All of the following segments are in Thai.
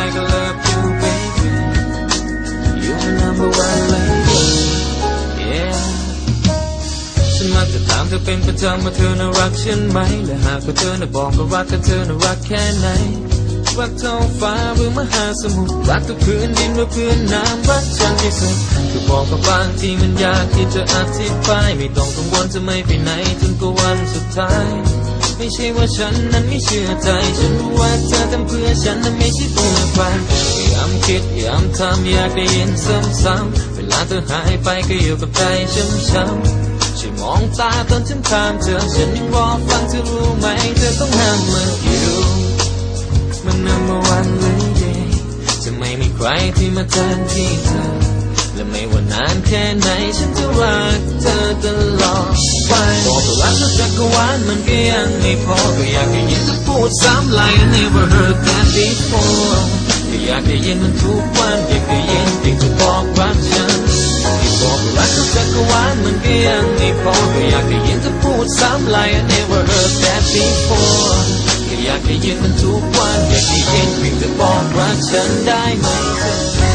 like I love you baby You're my number one lady yeah ฉันมักจะถามเธอเป็นประจำว่าเธอน่ารักฉันไหม และหากว่าเธอน่ะบอกก็รักก็เธอน่ารักแค่ไหน รักท้องฟ้าหรือมหาสมุทร รักทุกพื้นดินหรือพื้นน้ำรักฉันที่สุดคือบอกว่าบางที่มันยากที่จะอธิบาย ไม่ต้องกังวลจะไม่ไปไหนจนกว่าวันสุดท้าย ไม่ใช่ว่าฉันนั้นไม่เชื่อใจ ฉันรู้ว่าเธอทำเพื่อฉันนั้นไม่ใช่เพื่อใครพยายามคิดพยายามทำอยากได้ยินซ้ำๆเวลาเธอหายไปก็อยู่กับใจช้ำๆช่วยมองตาตอนฉันถามเธอ ฉันยังรอฟังเธอรู้ไหม เธอต้องห้ามมันอยู่มัน number one lady จะไม่มีใครที่มาแทนที่เธอ และไม่ว่านานแค่ไหน ฉันจะรักเธอตลอดไปบอกว่ารักเธอจั กรวาลมันก็ยังไม่พอก็อยากได้ยินเธอพูดซ้ำ like I never heard that before ก็อยากได้ยินมันทุกวันอยากได้ยินเพียงเธอบอกรักฉันที่บอกว่ารักเธอจักรวาลมันก็ยังไม่พอก็อยากได้ยินเธอพูดซ้ำ like I never heard that before ก็อยากได้ยินมันทุกวันอยากได้ยินเพียงเธอบอกรักฉันได้ไหมเธอ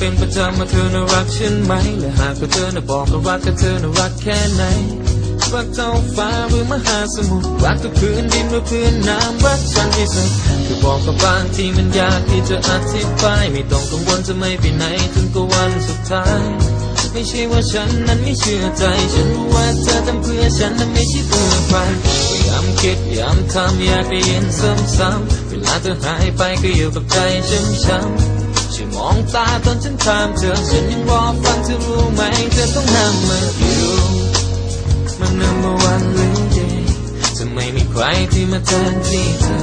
เป็นประจำว่าเธอน่ารักฉันไหม และหากว่าเธอน่ะบอกก็รักก็เธอน่ารักแค่ไหนรักท้องฟ้าหรือมหาสมุทรรักทุกพื้นดินหรือพื้นน้ำรักฉันที่สุดคือบอกกับบางที่มันยากที่จะอธิบายไม่ต้องกังวลจะไม่ไปไหนจนกว่าวันสุดท้าย ไม่ใช่ว่าฉันนั้นไม่เชื่อใจ ฉันรู้ว่าเธอทำเพื่อฉันนั้นไม่ใช่เพื่อใครพยายามคิดพยายามทำอยากได้ยินซ้ำๆเวลาเธอหายไปก็อยู่กับใจช้ำๆ ช่วยมองตาตอนฉันถามเธอฉันยังรอฟังเธอรู้ไหมเธอต้องห้ามมันอยู่มัน number one lady จะไม่มีใครที่มาแทนที่เธอ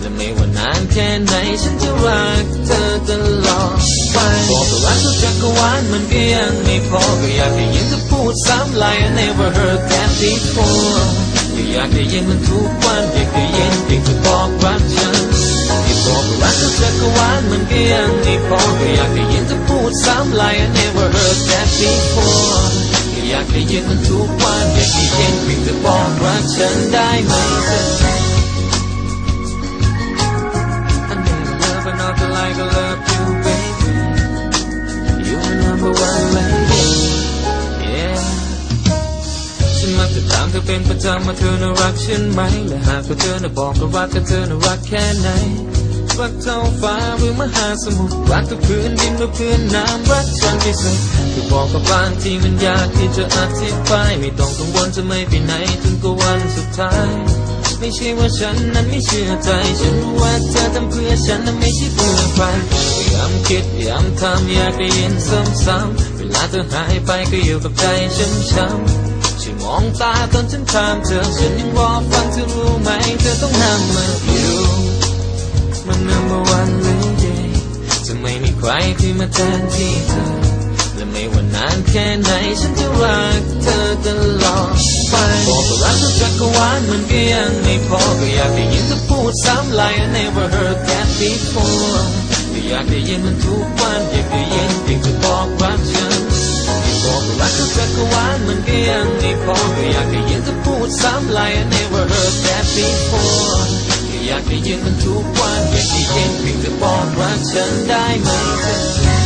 และไม่ว่านานแค่ไหนฉันจะรักเธอตลอดไปบอกว่ารักทุกจักรวาลมันก็ยังไม่พอก็อยากได้ยินเธอพูดซ้ำ like I never heard that before ก็อยากได้ยินมันทุกวันอยากได้ยินเพียงเธอบอกรักฉัน จักรวาลมันก็ยังไม่พอก็อยากได้ยินเธอพูดซ้ำ like I never heard that before ก็อยากได้ยินมันทุกวันอยากได้ยินเพียงเธอบอกรักฉันได้ไหมเธอ I need love and nothing like I love you, baby. You're my number one lady. Yeah. ฉันมักจะถามเธอเป็นประจำว่าเธอน่ารักฉันไหมและหากว่าเธอน่ะบอกก็รักก็เธอน่ารักแค่ไหน รักเท้องฟ้าหรือมหาสมุทรรักทุกพื้นดินหรือพื้นน้ำรักฉันที่สุดคือบอกกับบางที่มันยากที่จะอธิบายไม่ต้องกังวลจะไม่ไปไหนจนกว่าวันสุดท้าย ไม่ใช่ว่าฉันนั้นไม่เชื่อใจ ฉันรู้ว่าเธอทำเพื่อฉันนั้นไม่ใช่เพื่อใครพยายามคิดพยายามทำอยากได้ยินซ้ำๆเวลาเธอหายไปก็อยู่กับใจช้ำๆช่วยมองตาตอนฉันถามเธอ ฉันยังรอฟังเธอรู้ไหม เธอต้องห้ามมันอยู่ มัน number one lady จะไม่มีใครที่มาแทนที่เธอ และไม่ว่านานแค่ไหนฉันจะรักเธอตลอดไปบอกว่ารักทุกจักรวาลมันก็ยังไม่พอก็อยากได้ยินเธอพูดซ้ำ like I never heard that before ก็อยากได้ยินมันทุกวันอยากได้ยินเพียงเธอบอกรักฉันบอกว่ารักทุกจักรวาลมันก็ยังไม่พอก็อยากได้ยินเธอพูดซ้ำ like I never heard that before อยากได้ยินมันทุกวันอยากได้ยินเพียงเธอบอกรักฉันได้ไหมเธอ